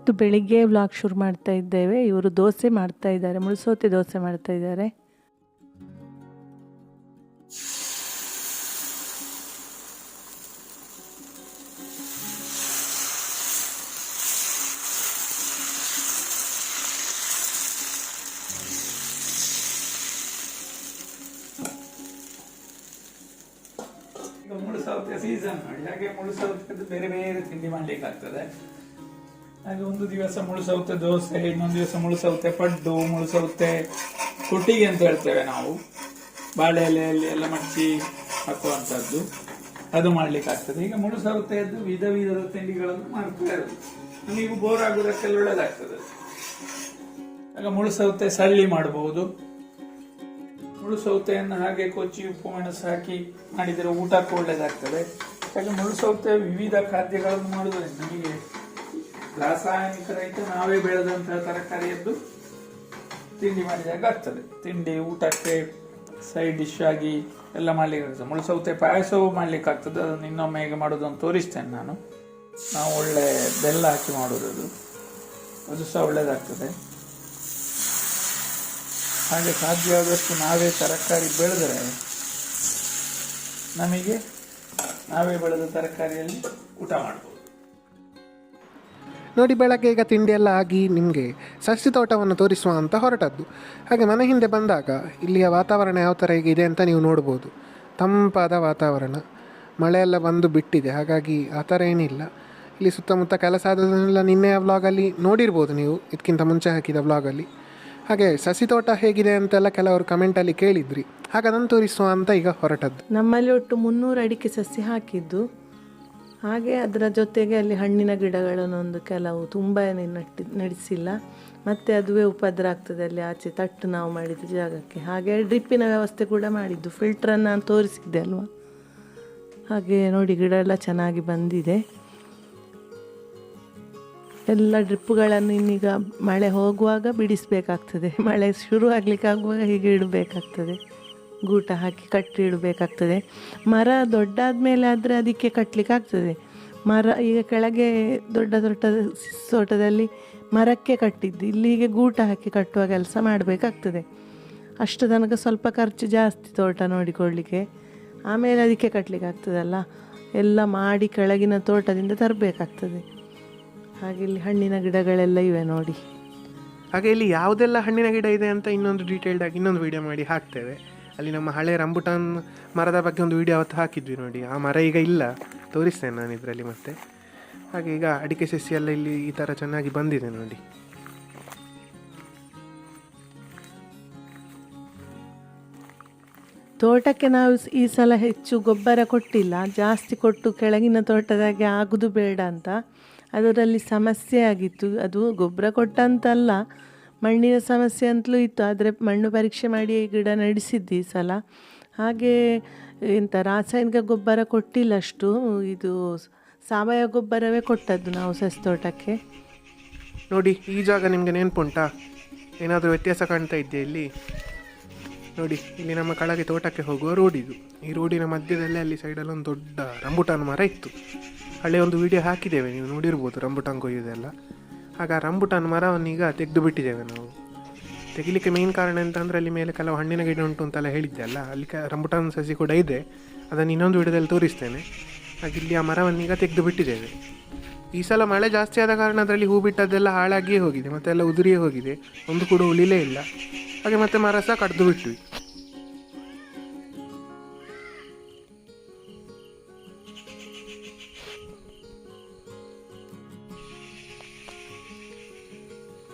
ಇವತ್ತು ಬೆಳಿಗ್ಗೆ ವ್ಲಾಗ್ ಶುರು ಮಾಡ್ತಾ ಇದ್ದೇವೆ. ಇವರು ದೋಸೆ ಮಾಡ್ತಾ ಇದ್ದಾರೆ. ಮುಳುಸೋತೆ ದೋಸೆ ಮಾಡ್ತಾ ಇದ್ದಾರೆ. ಸೀಸನ್ ಹಾಗೆ ಮುಳು ಸೌತೆದು ಬೇರೆ ಬೇರೆ ತಿಂಡಿ ಮಾಡ್ಲಿಕ್ಕೆ ಆಗ್ತದೆ ಹಾಗೆ ಒಂದು ದಿವಸ ಮುಳುಸೌತೆ ದೋಸೆ, ಇನ್ನೊಂದು ದಿವಸ ಮುಳುಸೌತೆ ಪಡ್ಡು, ಮುಳುಸೌತೆ ಕುಟ್ಟಿಗೆ ಅಂತ ಹೇಳ್ತೇವೆ ನಾವು. ಬಾಳೆ ಎಲೆಯಲ್ಲಿ ಎಲ್ಲ ಮಡಚಿ ಹಾಕುವಂತದ್ದು ಅದು ಮಾಡ್ಲಿಕ್ಕೆ ಆಗ್ತದೆ ಈಗ ಮುಳುಸೌತೆಯದ್ದು ವಿಧ ವಿಧದ ತಿಂಡಿಗಳನ್ನು ಮಾಡ್ತಾ ಇರೋದು ನಮಗೂ ಬೋರ್ ಆಗುದಕ್ಕೆಲ್ಲ ಒಳ್ಳೇದಾಗ್ತದೆ ಆಗ ಮುಳುಸೌತೆ ಸಳ್ಳಿ ಮಾಡಬಹುದು ಮುಳುಸೌತೆಯನ್ನು ಹಾಗೆ ಕೊಚ್ಚಿ ಉಪ್ಪು ಮೆಣಸು ಹಾಕಿ ಮಾಡಿದರೆ ಊಟಕ್ಕೂ ಒಳ್ಳೇದಾಗ್ತದೆ. ಹಾಗೆ ಮುಳುಸೌತೆ ವಿವಿಧ ಖಾದ್ಯಗಳನ್ನು ಮಾಡುವುದರಿಂದ ನಮಗೆ ರಾಸಾಯನಿಕ ರಹಿತ ನಾವೇ ಬೆಳೆದಂತಹ ತರಕಾರಿಯದ್ದು ತಿಂಡಿ ಮಾಡಿದಾಗ ಆಗ್ತದೆ. ತಿಂಡಿ, ಊಟಕ್ಕೆ ಸೈಡ್ ಡಿಶ್ ಆಗಿ ಎಲ್ಲ ಮಾಡ್ಲಿಕ್ಕೆ ಆಗ್ತದೆ. ಮುಳು ಸೌತೆ ಪಾಯಸವೂ ಮಾಡ್ಲಿಕ್ಕೆ ಆಗ್ತದೆ. ಅದನ್ನು ಇನ್ನೊಮ್ಮೆ ಹೇಗೆ ಅಂತ ತೋರಿಸ್ತೇನೆ ನಾನು. ನಾವು ಒಳ್ಳೆ ಬೆಲ್ಲ ಹಾಕಿ ಮಾಡೋದು ಅದು ಅದು ಸಹ ಒಳ್ಳೆಯದಾಗ್ತದೆ ಹಾಗೆ ಸಾಧ್ಯವಾದಷ್ಟು ನಾವೇ ತರಕಾರಿ ಬೆಳೆದರೆ ನಮಗೆ ನಾವೇ ಬೆಳೆದ ತರಕಾರಿಯಲ್ಲಿ ಊಟ ಮಾಡ್ಬೋದು ನೋಡಿ ಬೆಳಗ್ಗೆ ಈಗ ತಿಂಡಿ ಎಲ್ಲ ಆಗಿ ನಿಮಗೆ ಸಸ್ಯ ತೋಟವನ್ನು ತೋರಿಸುವ ಅಂತ ಹೊರಟದ್ದು. ಹಾಗೆ ಮನೆ ಹಿಂದೆ ಬಂದಾಗ ಇಲ್ಲಿಯ ವಾತಾವರಣ ಯಾವ ಥರ ಈಗ ಇದೆ ಅಂತ ನೀವು ನೋಡ್ಬೋದು. ತಂಪಾದ ವಾತಾವರಣ. ಮಳೆಯೆಲ್ಲ ಬಂದು ಬಿಟ್ಟಿದೆ. ಹಾಗಾಗಿ ಆ ಥರ ಏನಿಲ್ಲ. ಇಲ್ಲಿ ಸುತ್ತಮುತ್ತ ಕೆಲಸ ಆದದನ್ನೆಲ್ಲ ನಿನ್ನೆಯ ವ್ಲಾಗಲ್ಲಿ ನೋಡಿರ್ಬೋದು ನೀವು. ಇದಕ್ಕಿಂತ ಮುಂಚೆ ಹಾಕಿದ ವ್ಲಾಗಲ್ಲಿ ಹಾಗೆ ಸಸಿ ತೋಟ ಹೇಗಿದೆ ಅಂತೆಲ್ಲ ಕೆಲವರು ಕಮೆಂಟಲ್ಲಿ ಕೇಳಿದ್ರಿ. ಹಾಗೆ ಅದನ್ನು ತೋರಿಸುವ ಅಂತ ಈಗ ಹೊರಟದ್ದು. ನಮ್ಮಲ್ಲಿ ಒಟ್ಟು ಮುನ್ನೂರು ಅಡಿಕೆ ಸಸಿ ಹಾಕಿದ್ದು. ಹಾಗೆ ಅದರ ಜೊತೆಗೆ ಅಲ್ಲಿ ಹಣ್ಣಿನ ಗಿಡಗಳನ್ನೊಂದು ಕೆಲವು ತುಂಬ ನಟ್ಟಿ, ನಡೆಸಿಲ್ಲ. ಮತ್ತು ಅದುವೇ ಉಪದ್ರ ಆಗ್ತದೆ ಅಲ್ಲಿ ಆಚೆ ತಟ್ಟು ನಾವು ಮಾಡಿದ ಜಾಗಕ್ಕೆ. ಹಾಗೆ ಡ್ರಿಪ್ಪಿನ ವ್ಯವಸ್ಥೆ ಕೂಡ ಮಾಡಿದ್ದು. ಫಿಲ್ಟ್ರನ್ನು ನಾನು ತೋರಿಸಿದ್ದೆ ಅಲ್ವಾ? ಹಾಗೆ ನೋಡಿ, ಗಿಡ ಎಲ್ಲ ಚೆನ್ನಾಗಿ ಬಂದಿದೆ. ಎಲ್ಲ ಡ್ರಿಪ್ಪುಗಳನ್ನು ಇನ್ನೀಗ ಮಳೆ ಹೋಗುವಾಗ ಬಿಡಿಸಬೇಕಾಗ್ತದೆ. ಮಳೆ ಶುರು ಆಗಲಿಕ್ಕೆ ಆಗುವಾಗ ಹೀಗೆ ಇಡಬೇಕಾಗ್ತದೆ. ಗೂಟ ಹಾಕಿ ಕಟ್ಟಿ ಇಡಬೇಕಾಗ್ತದೆ. ಮರ ದೊಡ್ಡಾದ ಮೇಲೆ ಆದರೆ ಅದಕ್ಕೆ ಕಟ್ಟಲಿಕ್ಕೆ ಆಗ್ತದೆ ಮರ ಈಗ ಕೆಳಗೆ ದೊಡ್ಡ ದೊಡ್ಡ ತೋಟದಲ್ಲಿ ಮರಕ್ಕೆ ಕಟ್ಟಿದ್ದು ಇಲ್ಲಿಗೆ ಗೂಟ ಹಾಕಿ ಕಟ್ಟುವ ಕೆಲಸ ಮಾಡಬೇಕಾಗ್ತದೆ. ಅಷ್ಟು ತನಕ ಸ್ವಲ್ಪ ಖರ್ಚು ಜಾಸ್ತಿ ತೋಟ ನೋಡಿಕೊಳ್ಳಿಕ್ಕೆ. ಆಮೇಲೆ ಅದಕ್ಕೆ ಕಟ್ಟಲಿಕ್ಕೆ ಆಗ್ತದಲ್ಲ ಎಲ್ಲ ಮಾಡಿ ಕೆಳಗಿನ ತೋಟದಿಂದ ತರಬೇಕಾಗ್ತದೆ. ಹಾಗೆ ಇಲ್ಲಿ ಹಣ್ಣಿನ ಗಿಡಗಳೆಲ್ಲ ಇವೆ ನೋಡಿ. ಹಾಗೆ ಇಲ್ಲಿ ಯಾವುದೆಲ್ಲ ಹಣ್ಣಿನ ಗಿಡ ಇದೆ ಅಂತ ಇನ್ನೊಂದು ಡೀಟೇಲ್ಡ್ ಆಗಿ ಇನ್ನೊಂದು ವಿಡಿಯೋ ಮಾಡಿ ಹಾಕ್ತೇವೆ. ಅಲ್ಲಿ ನಮ್ಮ ಹಳೆ ರಂಬುಟಾನ್ ಮರದ ಬಗ್ಗೆ ಒಂದು ವಿಡಿಯೋ ಅವತ್ತು ಹಾಕಿದ್ವಿ ನೋಡಿ. ಆ ಮರ ಈಗ ಇಲ್ಲ. ತೋರಿಸ್ತೇನೆ ನಾನು ಇದರಲ್ಲಿ ಮತ್ತೆ. ಹಾಗೆ ಈಗ ಅಡಿಕೆ ಸಸಿ ಎಲ್ಲ ಇಲ್ಲಿ ಈ ಥರ ಚೆನ್ನಾಗಿ ಬಂದಿದೆ ನೋಡಿ. ತೋಟಕ್ಕೆ ನಾವು ಈ ಸಲ ಹೆಚ್ಚು ಗೊಬ್ಬರ ಕೊಟ್ಟಿಲ್ಲ. ಜಾಸ್ತಿ ಕೊಟ್ಟು ಕೆಳಗಿನ ತೋಟದಾಗೆ ಆಗುದು ಬೇಡ ಅಂತ. ಅದರಲ್ಲಿ ಸಮಸ್ಯೆ ಆಗಿತ್ತು. ಅದು ಗೊಬ್ಬರ ಕೊಟ್ಟಂತಲ್ಲ. ಮಣ್ಣಿನ ಸಮಸ್ಯೆ ಅಂತಲೂ ಇತ್ತು, ಆದರೆ ಮಣ್ಣು ಪರೀಕ್ಷೆ ಮಾಡಿ ಗಿಡ ನಡೆಸಿದ್ದು ಈ ಸಲ. ಹಾಗೆ ಎಂಥ ರಾಸಾಯನಿಕ ಗೊಬ್ಬರ ಕೊಟ್ಟಿಲ್ಲ ಅಷ್ಟು, ಇದು ಸಾವಯವ ಗೊಬ್ಬರವೇ ಕೊಟ್ಟದ್ದು ನಾವು ಸಸಿ ತೋಟಕ್ಕೆ ನೋಡಿ, ಈ ಜಾಗ ನಿಮಗೆ ನೆನಪುಂಟಾ? ಏನಾದರೂ ವ್ಯತ್ಯಾಸ ಕಾಣ್ತಾ ಇದ್ದೆ ಇಲ್ಲಿ? ನೋಡಿ, ಇಲ್ಲಿ ನಮ್ಮ ಕೆಳಗೆ ತೋಟಕ್ಕೆ ಹೋಗುವ ರೋಡ್ ಇದು. ಈ ರೋಡಿನ ಮಧ್ಯದಲ್ಲೇ ಅಲ್ಲಿ ಸೈಡಲ್ಲಿ ಒಂದು ದೊಡ್ಡ ರಂಬುಟಾನ್ ಮರ ಇತ್ತು. ಹಳೆ ಒಂದು ವಿಡಿಯೋ ಹಾಕಿದ್ದೇವೆ, ನೀವು ನೋಡಿರ್ಬೋದು ರಂಬುಟಾನ್ ಕೊಯ್ಯೋದೆಲ್ಲ. ಆಗ ರಂಬುಟಾನ್ ಮರವನ್ನೀಗ ತೆಗೆದು ಬಿಟ್ಟಿದ್ದೇವೆ ನಾವು. ತೆಗಿಲಿಕ್ಕೆ ಮೇನ್ ಕಾರಣ ಎಂತಂದರೆ ಅಲ್ಲಿ ಮೇಲೆ ಕೆಲವು ಹಣ್ಣಿನ ಗಿಡ ಉಂಟು ಅಂತೆಲ್ಲ ಹೇಳಿದ್ದೆ ಅಲ್ಲ. ಅಲ್ಲಿ ಕ, ರಂಬುಟಾನ್ ಸಸಿ ಕೂಡ ಇದೆ. ಅದನ್ನು ಇನ್ನೊಂದು ವಿಡಿಯೋದಲ್ಲಿ ತೋರಿಸ್ತೇನೆ. ಹಾಗೆ ಇಲ್ಲಿ ಆ ಮರವನ್ನೀಗ ತೆಗೆದು ಬಿಟ್ಟಿದ್ದೇವೆ ಈ ಸಲ ಮಳೆ ಜಾಸ್ತಿ ಆದ ಕಾರಣ ಅದರಲ್ಲಿ ಹೂ ಬಿಟ್ಟದ್ದೆಲ್ಲ ಹಾಳಾಗಿಯೇ ಹೋಗಿದೆ. ಮತ್ತೆಲ್ಲ ಉದುರಿಯೇ ಹೋಗಿದೆ. ಒಂದು ಕೂಡ ಉಳಿಲೇ ಇಲ್ಲ. ಹಾಗೆ ಮತ್ತೆ ಮರ ಸಹ ಕಡ್ದು ಬಿಟ್ವಿ.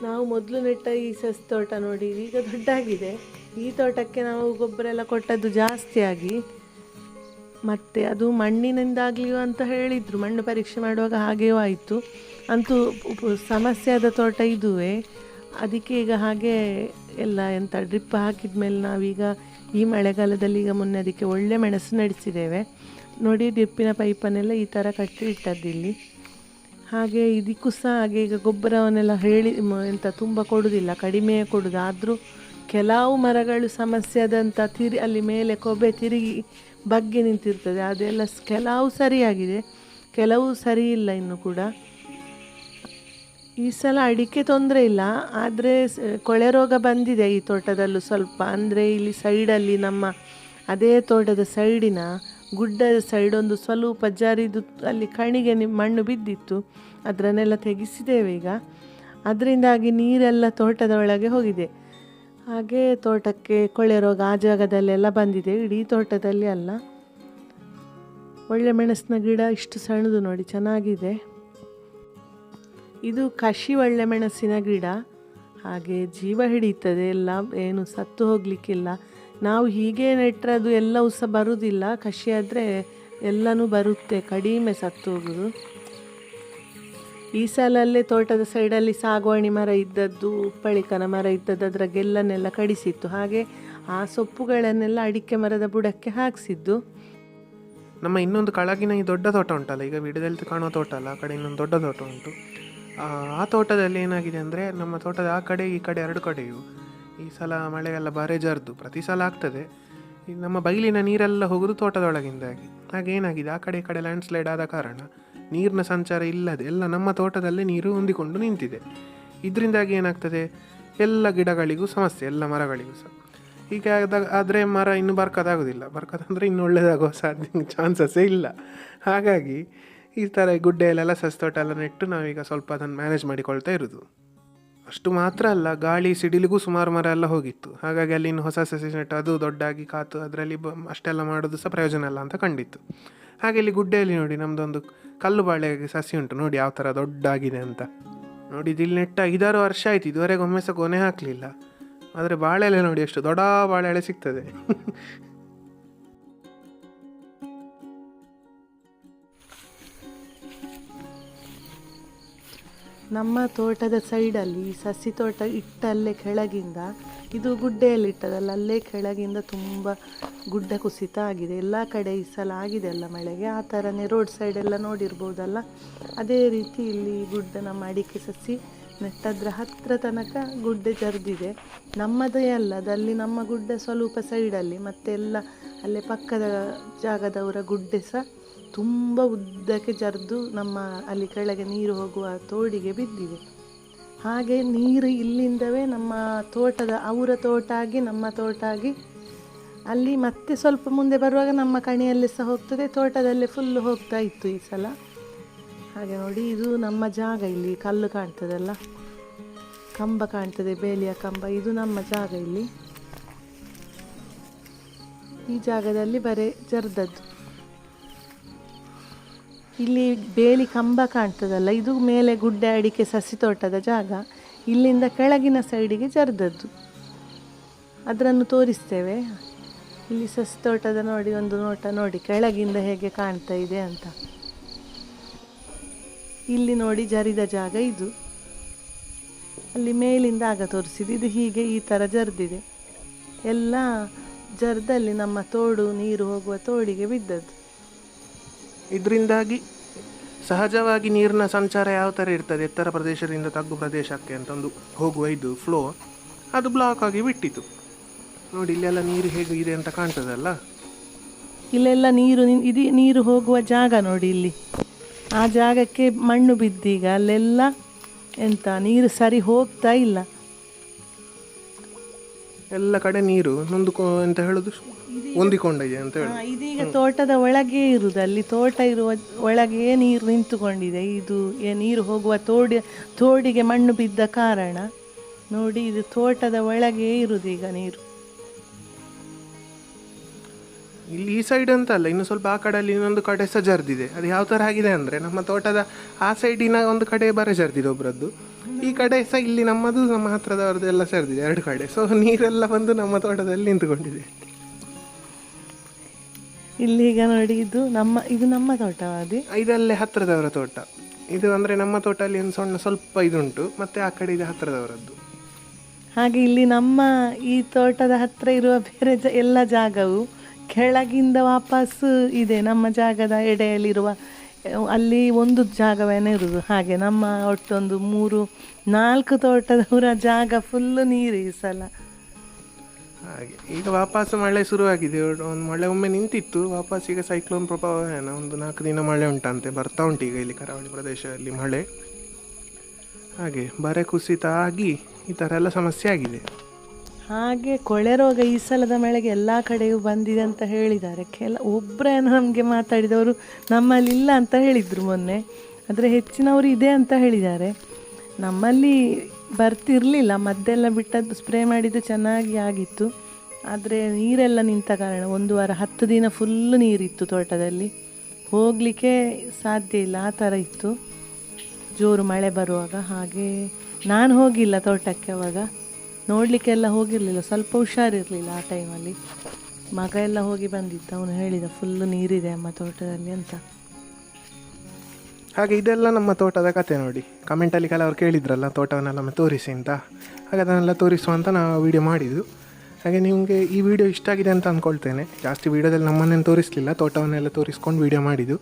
ನಾವು ಮೊದಲು ನೆಟ್ಟ ಈ ಸಸ್ ತೋಟ ನೋಡಿ, ಈಗ ದೊಡ್ಡಾಗಿದೆ. ಈ ತೋಟಕ್ಕೆ ನಾವು ಗೊಬ್ಬರ ಎಲ್ಲ ಕೊಟ್ಟದ್ದು ಜಾಸ್ತಿ ಆಗಿ. ಮತ್ತು ಅದು ಮಣ್ಣಿನಿಂದಾಗಲಿಯೋ ಅಂತ ಹೇಳಿದರು. ಮಣ್ಣು ಪರೀಕ್ಷೆ ಮಾಡುವಾಗ ಹಾಗೆಯೂ ಆಯಿತು. ಅಂತೂ ಸಮಸ್ಯೆ ಆದ ತೋಟ ಇದುವೆ. ಅದಕ್ಕೆ ಈಗ ಹಾಗೆ ಎಲ್ಲ ಎಂತ ಡ್ರಿಪ್ ಹಾಕಿದ ಮೇಲೆ ನಾವೀಗ ಈ ಮಳೆಗಾಲದಲ್ಲಿ ಈಗ ಮೊನ್ನೆ ಅದಕ್ಕೆ ಒಳ್ಳೆ ಮೆಣಸು ನಡೆಸಿದ್ದೇವೆ. ನೋಡಿ, ಡ್ರಿಪ್ಪಿನ ಪೈಪನ್ನೆಲ್ಲ ಈ ಥರ ಕಟ್ಟಿ ಇಟ್ಟದ್ದಿಲ್ಲಿ. ಹಾಗೆ ಇದಕ್ಕೂ ಸಹ ಹಾಗೆ ಈಗ ಗೊಬ್ಬರವನ್ನೆಲ್ಲ ಹೇಳಿ ಎಂತ ತುಂಬ ಕೊಡುವುದಿಲ್ಲ ಕಡಿಮೆ ಕೊಡುದು. ಆದರೂ ಕೆಲವು ಮರಗಳು ಸಮಸ್ಯೆ ಆದಂಥ ತಿರಿ, ಅಲ್ಲಿ ಮೇಲೆ ಕೊಬ್ಬೆ ತಿರುಗಿ ಬಗ್ಗೆ ನಿಂತಿರ್ತದೆ. ಅದೆಲ್ಲ ಕೆಲವು ಸರಿಯಾಗಿದೆ. ಕೆಲವು ಸರಿ ಇಲ್ಲ ಇನ್ನು ಕೂಡ. ಈ ಸಲ ಅಡಿಕೆ ತೊಂದರೆ ಇಲ್ಲ. ಆದರೆ ಕೊಳೆ ರೋಗ ಬಂದಿದೆ ಈ ತೋಟದಲ್ಲೂ ಸ್ವಲ್ಪ. ಅಂದರೆ ಇಲ್ಲಿ ಸೈಡಲ್ಲಿ ನಮ್ಮ, ಅದೇ ತೋಟದ ಸೈಡಿನ ಗುಡ್ಡದ ಸೈಡ್ ಒಂದು ಸ್ವಲ್ಪ ಜಾರಿದು ಅಲ್ಲಿ ಕಣಿಗೆ ನಿಮ್ಮ ಮಣ್ಣು ಬಿದ್ದಿತ್ತು. ಅದರನ್ನೆಲ್ಲ ತೆಗೆಸಿದ್ದೇವೆ ಈಗ. ಅದರಿಂದಾಗಿ ನೀರೆಲ್ಲ ತೋಟದ ಒಳಗೆ ಹೋಗಿದೆ. ಹಾಗೆ ತೋಟಕ್ಕೆ ಕೊಳೆ ರೋಗ ಆ ಜಾಗದಲ್ಲೆಲ್ಲ ಬಂದಿದೆ. ಇಡೀ ತೋಟದಲ್ಲಿ ಅಲ್ಲ. ಒಳ್ಳೆ ಮೆಣಸಿನ ಗಿಡ ಇಷ್ಟು ಸಣ್ಣದು ನೋಡಿ ಚೆನ್ನಾಗಿದೆ. ಇದು ಕಷಿ ಒಳ್ಳೆ ಮೆಣಸಿನ ಗಿಡ. ಹಾಗೆ ಜೀವ ಹಿಡಿಯುತ್ತದೆ. ಎಲ್ಲ ಏನು ಸತ್ತು ಹೋಗಲಿಕ್ಕಿಲ್ಲ. ನಾವು ಹೀಗೆ ನೆಟ್ಟರೆ ಅದು ಎಲ್ಲವೂ ಸಹ ಬರುವುದಿಲ್ಲ. ಕಷಿ ಆದರೆ ಎಲ್ಲನೂ ಬರುತ್ತೆ. ಕಡಿಮೆ ಸತ್ತು ಹೋಗೋದು. ಈ ಸಾಲಲ್ಲೇ ತೋಟದ ಸೈಡಲ್ಲಿ ಸಾಗುವಾಣಿ ಮರ ಇದ್ದದ್ದು, ಉಪ್ಪಳಿಕನ ಮರ ಇದ್ದದ್ದು ಅದರ ಗೆಲ್ಲನ್ನೆಲ್ಲ ಕಡಿಸಿತ್ತು. ಹಾಗೆ ಆ ಸೊಪ್ಪುಗಳನ್ನೆಲ್ಲ ಅಡಿಕೆ ಮರದ ಬುಡಕ್ಕೆ ಹಾಕಿಸಿದ್ದು. ನಮ್ಮ ಇನ್ನೊಂದು ಕೆಳಗಿನ ಈ ದೊಡ್ಡ ತೋಟ ಉಂಟಲ್ಲ, ಈಗ ವಿಡಿಯೋದಲ್ಲಿ ಕಾಣುವ ತೋಟ ಅಲ್ಲ, ಆ ಕಡೆ ಇನ್ನೊಂದು ದೊಡ್ಡ ತೋಟ ಉಂಟು. ಆ ತೋಟದಲ್ಲಿ ಏನಾಗಿದೆ ಅಂದರೆ ನಮ್ಮ ತೋಟದ ಆ ಕಡೆ ಈ ಕಡೆ ಎರಡು ಕಡೆಯು. ಈ ಸಲ ಮಳೆಯೆಲ್ಲ ಬಾರೇ ಜಾರ್ದು, ಪ್ರತಿ ಸಲ ಆಗ್ತದೆ. ಈ ನಮ್ಮ ಬೈಲಿನ ನೀರೆಲ್ಲ ಹೋಗೋದು ತೋಟದೊಳಗಿಂದಾಗಿ ಹಾಗೇನಾಗಿದೆ? ಆ ಕಡೆ ಕಡೆ ಲ್ಯಾಂಡ್ ಸ್ಲೈಡ್ ಆದ ಕಾರಣ ನೀರಿನ ಸಂಚಾರ ಇಲ್ಲದೆ ಎಲ್ಲ ನಮ್ಮ ತೋಟದಲ್ಲೇ ನೀರು ಹೊಂದಿಕೊಂಡು ನಿಂತಿದೆ. ಇದರಿಂದಾಗಿ ಏನಾಗ್ತದೆ? ಎಲ್ಲ ಗಿಡಗಳಿಗೂ ಸಮಸ್ಯೆ, ಎಲ್ಲ ಮರಗಳಿಗೂ ಸಹ ಹೀಗೆ ಆದಾಗ ಆದರೆ ಮರ ಇನ್ನು ಬರ್ಕೋದಾಗೋದಿಲ್ಲ. ಬರ್ಕೋದಂದರೆ ಇನ್ನು ಒಳ್ಳೆಯದಾಗುವ ಸಾಧ್ಯ, ಚಾನ್ಸಸ್ಸೇ ಇಲ್ಲ. ಹಾಗಾಗಿ ಈ ಥರ ಗುಡ್ಡೆಯಲ್ಲೆಲ್ಲ ಸಸ್ತೋಟ ಎಲ್ಲ ನೆಟ್ಟು ನಾವೀಗ ಸ್ವಲ್ಪ ಅದನ್ನು ಮ್ಯಾನೇಜ್ ಮಾಡಿಕೊಳ್ತಾ ಇರೋದು. ಅಷ್ಟು ಮಾತ್ರ ಅಲ್ಲ, ಗಾಳಿ ಸಿಡಿಲಿಗೂ ಸುಮಾರು ಮರ ಎಲ್ಲ ಹೋಗಿತ್ತು. ಹಾಗಾಗಿ ಅಲ್ಲಿ ಇನ್ನು ಹೊಸ ಸಸಿ ನೆಟ್ಟು ಅದು ದೊಡ್ಡಾಗಿ ಕಾತು, ಅದರಲ್ಲಿ ಬ ಅಷ್ಟೆಲ್ಲ ಮಾಡೋದು ಸಹ ಪ್ರಯೋಜನ ಇಲ್ಲ ಅಂತ ಕಂಡಿತ್ತು. ಹಾಗೆ ಇಲ್ಲಿ ಗುಡ್ಡೆಯಲ್ಲಿ ನೋಡಿ ನಮ್ಮದೊಂದು ಕಲ್ಲು ಬಾಳೆ ಸಸಿ ಉಂಟು. ನೋಡಿ ಯಾವ ಥರ ದೊಡ್ಡಾಗಿದೆ ಅಂತ. ನೋಡಿ ಇಲ್ಲಿ ನೆಟ್ಟ ಐದಾರು ವರ್ಷ ಆಯಿತು. ಇದುವರೆಗೆ ಒಮ್ಮೆ ಸಹ ಕೊನೆ ಹಾಕಲಿಲ್ಲ. ಆದರೆ ಬಾಳೆಲೆ ನೋಡಿ ಎಷ್ಟು ದೊಡ್ಡ ಬಾಳೆಲೆ ಸಿಗ್ತದೆ. ನಮ್ಮ ತೋಟದ ಸೈಡಲ್ಲಿ ಸಸಿ ತೋಟ ಇಟ್ಟಲ್ಲೇ ಕೆಳಗಿಂದ, ಇದು ಗುಡ್ಡೆಯಲ್ಲಿ ಇಟ್ಟದಲ್ಲ ಅಲ್ಲೇ ಕೆಳಗಿಂದ ತುಂಬ ಗುಡ್ಡ ಕುಸಿತ ಆಗಿದೆ. ಎಲ್ಲ ಕಡೆ ಈ ಸಲ ಆಗಿದೆ ಅಲ್ಲ ಮಳೆಗೆ. ಆ ಥರನೇ ರೋಡ್ ಸೈಡೆಲ್ಲ ನೋಡಿರ್ಬೋದಲ್ಲ? ಅದೇ ರೀತಿ ಇಲ್ಲಿ ಗುಡ್ಡ ನಮ್ಮ ಅಡಿಕೆ ಸಸಿ ನೆಟ್ಟದ್ರ ಹತ್ತಿರ ತನಕ ಗುಡ್ಡೆ ಜರಿದಿದೆ. ನಮ್ಮದೇ ಅಲ್ಲ, ಅದಲ್ಲಿ ನಮ್ಮ ಗುಡ್ಡ ಸ್ವಲ್ಪ ಸೈಡಲ್ಲಿ ಮತ್ತೆ ಎಲ್ಲ ಅಲ್ಲೇ ಪಕ್ಕದ ಜಾಗದವರ ಗುಡ್ಡೆ ಸಹ ತುಂಬ ಉದ್ದಕ್ಕೆ ಜರಿದು ನಮ್ಮ ಅಲ್ಲಿ ಕೆಳಗೆ ನೀರು ಹೋಗುವ ತೋಡಿಗೆ ಬಿದ್ದಿದೆ. ಹಾಗೆ ನೀರು ಇಲ್ಲಿಂದವೇ ನಮ್ಮ ತೋಟದ ಅವರ ತೋಟ ಆಗಿ ನಮ್ಮ ತೋಟ ಆಗಿ ಅಲ್ಲಿ ಮತ್ತೆ ಸ್ವಲ್ಪ ಮುಂದೆ ಬರುವಾಗ ನಮ್ಮ ಕಣಿಯಲ್ಲಿ ಸಹ ಹೋಗ್ತದೆ. ತೋಟದಲ್ಲೇ ಫುಲ್ಲು ಹೋಗ್ತಾ ಇತ್ತು ಈ ಸಲ. ಹಾಗೆ ನೋಡಿ, ಇದು ನಮ್ಮ ಜಾಗ ಇಲ್ಲಿ, ಕಲ್ಲು ಕಾಣ್ತದಲ್ಲ? ಕಂಬ ಕಾಣ್ತದೆ, ಬೇಲಿಯ ಕಂಬ. ಇದು ನಮ್ಮ ಜಾಗ ಇಲ್ಲಿ. ಈ ಜಾಗದಲ್ಲಿ ಬರೇ ಜರ್ದದ್ದು. ಇಲ್ಲಿ ಬೇಲಿ ಕಂಬ ಕಾಣ್ತದಲ್ಲ, ಇದು ಮೇಲೆ ಗುಡ್ಡ ಅಡಿಕೆ ಸಸಿ ತೋಟದ ಜಾಗ. ಇಲ್ಲಿಂದ ಕೆಳಗಿನ ಸೈಡಿಗೆ ಜರ್ದದ್ದು. ಅದನ್ನು ತೋರಿಸ್ತೇವೆ. ಇಲ್ಲಿ ಸಸಿ ತೋಟದ ನೋಡಿ, ಒಂದು ನೋಟ ನೋಡಿ, ಕೆಳಗಿಂದ ಹೇಗೆ ಕಾಣ್ತಾ ಇದೆ ಅಂತ. ಇಲ್ಲಿ ನೋಡಿ ಜರಿದ ಜಾಗ ಇದು. ಅಲ್ಲಿ ಮೇಲಿಂದ ಆಗ ತೋರಿಸಿದ್ದು ಇದು ಹೀಗೆ ಈ ಥರ ಜರಿದಿದೆ. ಎಲ್ಲ ಜರದಲ್ಲಿ ನಮ್ಮ ತೋಡು, ನೀರು ಹೋಗುವ ತೋಡಿಗೆ ಬಿದ್ದದ್ದು. ಇದರಿಂದಾಗಿ ಸಹಜವಾಗಿ ನೀರಿನ ಸಂಚಾರ ಯಾವ ಥರ ಇರ್ತದೆ? ಎತ್ತರ ಪ್ರದೇಶದಿಂದ ತಗ್ಗು ಪ್ರದೇಶಕ್ಕೆ ಅಂತಂದು ಹೋಗುವ ಇದು ಫ್ಲೋ ಅದು ಬ್ಲಾಕ್ ಆಗಿ ಬಿಟ್ಟಿತು. ನೋಡಿ, ಇಲ್ಲೆಲ್ಲ ನೀರು ಹೇಗೆ ಇದೆ ಅಂತ ಕಾಣ್ತದಲ್ಲ? ಇಲ್ಲೆಲ್ಲ ನೀರು ಇದು ನೀರು ಹೋಗುವ ಜಾಗ ನೋಡಿ ಇಲ್ಲಿ. ಆ ಜಾಗಕ್ಕೆ ಮಣ್ಣು ಬಿದ್ದೀಗ, ಅಲ್ಲೆಲ್ಲ ಎಂತ ನೀರು ಸರಿ ಹೋಗ್ತಾ ಇಲ್ಲ. ಎಲ್ಲ ಕಡೆ ನೀರು ನೊಂದುಕೋ ಅಂತ ಹೇಳುದು ಹೊಂದಿಕೊಂಡಿದೆ ಅಂತ ಹೇಳಿ ಇದೀಗ ತೋಟದ ಒಳಗೆ ಇರುದು. ಅಲ್ಲಿ ತೋಟ ಇರುವ ಒಳಗೆ ನೀರು ನಿಂತುಕೊಂಡಿದೆ. ಇದು ಏ ನೀರು ಹೋಗುವ ತೋಡಿ ತೋಡಿಗೆ ಮಣ್ಣು ಬಿದ್ದ ಕಾರಣ. ನೋಡಿ ಇದು ತೋಟದ ಒಳಗೆ ಇರುದು ಈಗ ನೀರು. ಇಲ್ಲಿ ಈ ಸೈಡ್ ಅಂತ ಅಲ್ಲ ಇನ್ನು ಸ್ವಲ್ಪ ಆ ಕಡೆಯಲ್ಲಿ ಇನ್ನೊಂದು ಕಡೆ ಸಹ ಜರ್ದಿದೆ. ಅದು ಯಾವ ತರ ಆಗಿದೆ ಅಂದ್ರೆ ನಮ್ಮ ತೋಟದ ಆ ಸೈಡಿನ ಒಂದು ಕಡೆ ಬರ ಜರ್ದಿದೆ ಒಬ್ಬರದ್ದು ಈ ಕಡೆ ಸಹ ಇಲ್ಲಿ ನಮ್ಮದು ನಮ್ಮ ಹತ್ರದವ್ರದ್ದು ಎಲ್ಲ ಸೇರಿದೆ ಎರಡು ಕಡೆ. ಸೊ ನೀರೆಲ್ಲ ಬಂದು ನಮ್ಮ ತೋಟದಲ್ಲಿ ನಿಂತುಕೊಂಡಿದೆ. ಇಲ್ಲೀಗ ನೋಡಿ ಇದು ನಮ್ಮ ಇದು ನಮ್ಮ ತೋಟವಾದಿ ಇದಲ್ಲೇ ಹತ್ತಿರದವರ ತೋಟ. ಇದು ಅಂದ್ರೆ ನಮ್ಮ ತೋಟದಲ್ಲಿ ಒಂದು ಸಣ್ಣ ಸ್ವಲ್ಪ ಇದುಂಟು ಮತ್ತೆ ಆ ಕಡೆ ಇದು ಹತ್ರದವರದ್ದು. ಹಾಗೆ ಇಲ್ಲಿ ನಮ್ಮ ಈ ತೋಟದ ಹತ್ರ ಇರುವ ಬೇರೆ ಜ ಎಲ್ಲ ಜಾಗವು ಕೆಳಗಿಂದ ವಾಪಸ್ ಇದೆ. ನಮ್ಮ ಜಾಗದ ಎಡೆಯಲ್ಲಿರುವ ಅಲ್ಲಿ ಒಂದು ಜಾಗವೇನೆ ಇರುವುದು ಹಾಗೆ ನಮ್ಮ ಒಟ್ಟೊಂದು ಮೂರು, ನಾಲ್ಕು ತೋಟದವರ ಜಾಗ ಫುಲ್ಲು ನೀರು ಈ ಸಲ. ಹಾಗೆ, ಈಗ ವಾಪಸ್ ಮಳೆ ಶುರುವಾಗಿದೆ. ಒಂದು ಮಳೆ ಒಮ್ಮೆ ನಿಂತಿತ್ತು. ವಾಪಸ್ ಈಗ ಸೈಕ್ಲೋನ್ ಪ್ರಭಾವ ಏನೋ ಒಂದು ನಾಲ್ಕು ದಿನ ಮಳೆ ಉಂಟಂತೆ. ಬರ್ತಾ ಉಂಟು ಈಗ ಇಲ್ಲಿ ಕರಾವಳಿ ಪ್ರದೇಶದಲ್ಲಿ ಮಳೆ. ಹಾಗೆ, ಬರೆ ಕುಸಿತ ಆಗಿ ಈ ಥರ ಎಲ್ಲ ಸಮಸ್ಯೆ ಆಗಿದೆ. ಹಾಗೆ ಕೊಳೆ ರೋಗ ಈ ಸಲದ ಮಳೆಗೆ ಎಲ್ಲ ಕಡೆಯೂ ಬಂದಿದೆ ಅಂತ ಹೇಳಿದ್ದಾರೆ. ಕೆಲ ಒಬ್ಬರೇ ನಮಗೆ ಮಾತಾಡಿದವರು ನಮ್ಮಲ್ಲಿ ಇಲ್ಲ ಅಂತ ಹೇಳಿದರು ಮೊನ್ನೆ. ಆದರೆ ಹೆಚ್ಚಿನವರು ಇದೆ ಅಂತ ಹೇಳಿದ್ದಾರೆ. ನಮ್ಮಲ್ಲಿ ಬರ್ತಿರಲಿಲ್ಲ. ಮದ್ದೆಲ್ಲ ಬಿಟ್ಟದ್ದು ಸ್ಪ್ರೇ ಮಾಡಿದ್ದು ಚೆನ್ನಾಗಿ ಆಗಿತ್ತು. ಆದರೆ ನೀರೆಲ್ಲ ನಿಂತ ಕಾರಣ ಒಂದು ವಾರ, ಹತ್ತು ದಿನ ಫುಲ್ಲು ನೀರಿತ್ತು ತೋಟದಲ್ಲಿ. ಹೋಗಲಿಕ್ಕೆ ಸಾಧ್ಯ ಇಲ್ಲ. ಆ ಥರ ಇತ್ತು. ಜೋರು ಮಳೆ ಬರುವಾಗ ಹಾಗೆ ನಾನು ಹೋಗಿಲ್ಲ ತೋಟಕ್ಕೆ ಅವಾಗ. ನೋಡಲಿಕ್ಕೆಲ್ಲ ಹೋಗಿರಲಿಲ್ಲ, ಸ್ವಲ್ಪ ಹುಷಾರಿರಲಿಲ್ಲ ಆ ಟೈಮಲ್ಲಿ ಮಗ ಎಲ್ಲ ಹೋಗಿ ಬಂದಿದ್ದ ಅವನು ಹೇಳಿದ ಫುಲ್ಲು ನೀರಿದೆ ಅಮ್ಮ ತೋಟದಲ್ಲಿ ಅಂತ. ಹಾಗೆ ಇದೆಲ್ಲ ನಮ್ಮ ತೋಟದ ಕತೆ ನೋಡಿ. ಕಮೆಂಟಲ್ಲಿ ಕೆಲವರು ಕೇಳಿದ್ರಲ್ಲ, ತೋಟವನ್ನೆಲ್ಲ ಒಮ್ಮೆ ತೋರಿಸಿ ಅಂತ. ಹಾಗೆ ಅದನ್ನೆಲ್ಲ ತೋರಿಸುವ ಅಂತ ನಾವು ವಿಡಿಯೋ ಮಾಡಿದ್ದು. ಹಾಗೆ ನಿಮಗೆ ಈ ವಿಡಿಯೋ ಇಷ್ಟ ಆಗಿದೆ ಅಂತ ಅಂದ್ಕೊಳ್ತೇನೆ ಜಾಸ್ತಿ ವಿಡಿಯೋದಲ್ಲಿ ನಮ್ಮನ್ನೇನು ತೋರಿಸಲಿಲ್ಲ, ತೋಟವನ್ನೆಲ್ಲ ತೋರಿಸ್ಕೊಂಡು ವಿಡಿಯೋ ಮಾಡಿದ್ದು.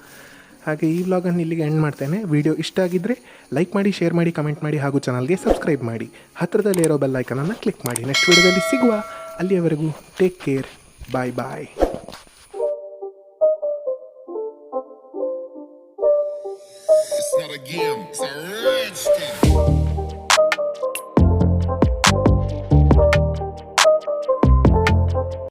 ಹಾಗೆ ಈ ವ್ಲಾಗನ್ನು ಇಲ್ಲಿಗೆ ಎಂಡ್ ಮಾಡ್ತೇನೆ. ವಿಡಿಯೋ ಇಷ್ಟ ಆಗಿದ್ದರೆ ಲೈಕ್ ಮಾಡಿ ಶೇರ್ ಮಾಡಿ ಕಮೆಂಟ್ ಮಾಡಿ ಹಾಗೂ ಚಾನಲ್ಗೆ ಸಬ್ಸ್ಕ್ರೈಬ್ ಮಾಡಿ. ಹತ್ತಿರದಲ್ಲಿ ಇರೋ ಬೆಲ್ ಐಕನನ್ನು ಕ್ಲಿಕ್ ಮಾಡಿ. ನೆಕ್ಸ್ಟ್ ವಿಡಿಯೋದಲ್ಲಿ ಸಿಗುವ ಅಲ್ಲಿಯವರೆಗೂ ಟೇಕ್ ಕೇರ್ ಬಾಯ್ ಬಾಯ್